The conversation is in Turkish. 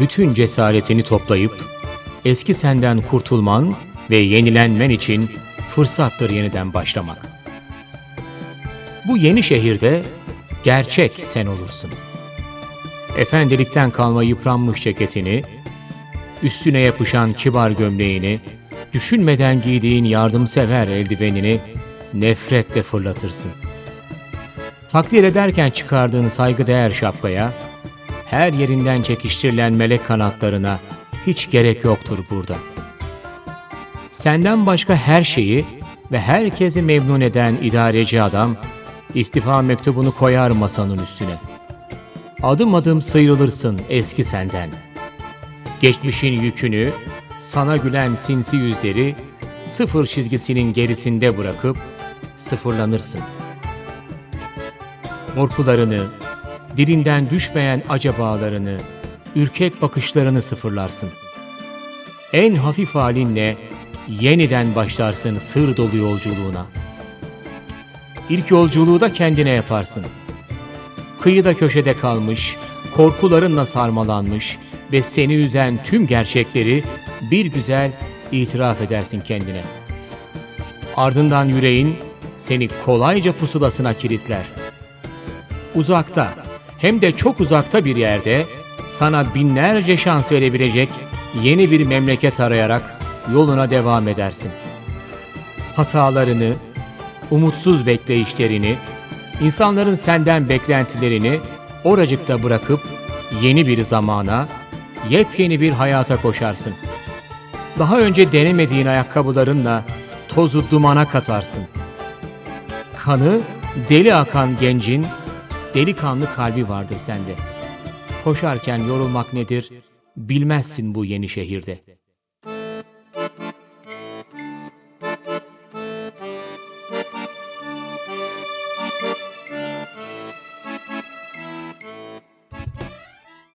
bütün cesaretini toplayıp eski senden kurtulman ve yenilenmen için fırsattır yeniden başlamak. Bu yeni şehirde gerçek sen olursun. Efendilikten kalma yıpranmış ceketini, üstüne yapışan kibar gömleğini, düşünmeden giydiğin yardımsever eldivenini nefretle fırlatırsın. Takdir ederken çıkardığın saygıdeğer şapkaya, her yerinden çekiştirilen melek kanatlarına hiç gerek yoktur burada. Senden başka her şeyi ve herkesi memnun eden idareci adam, istifa mektubunu koyar masanın üstüne. Adım adım sıyrılırsın eski senden. Geçmişin yükünü, sana gülen sinsi yüzleri sıfır çizgisinin gerisinde bırakıp sıfırlanırsın. Korkularını, dilinden düşmeyen acabalarını, ürkek bakışlarını sıfırlarsın. En hafif halinle yeniden başlarsın sır dolu yolculuğuna. İlk yolculuğu da kendine yaparsın. Kıyıda köşede kalmış, korkularınla sarmalanmış ve seni üzen tüm gerçekleri bir güzel itiraf edersin kendine. Ardından yüreğin seni kolayca pusulasına kilitler. Uzakta, hem de çok uzakta bir yerde sana binlerce şans verebilecek yeni bir memleket arayarak yoluna devam edersin. Hatalarını, umutsuz bekleyişlerini, insanların senden beklentilerini oracıkta bırakıp yeni bir zamana, yepyeni bir hayata koşarsın. Daha önce denemediğin ayakkabılarınla tozu dumana katarsın. Kanı deli akan gencin delikanlı kalbi vardır sende. Koşarken yorulmak nedir bilmezsin bu yeni şehirde.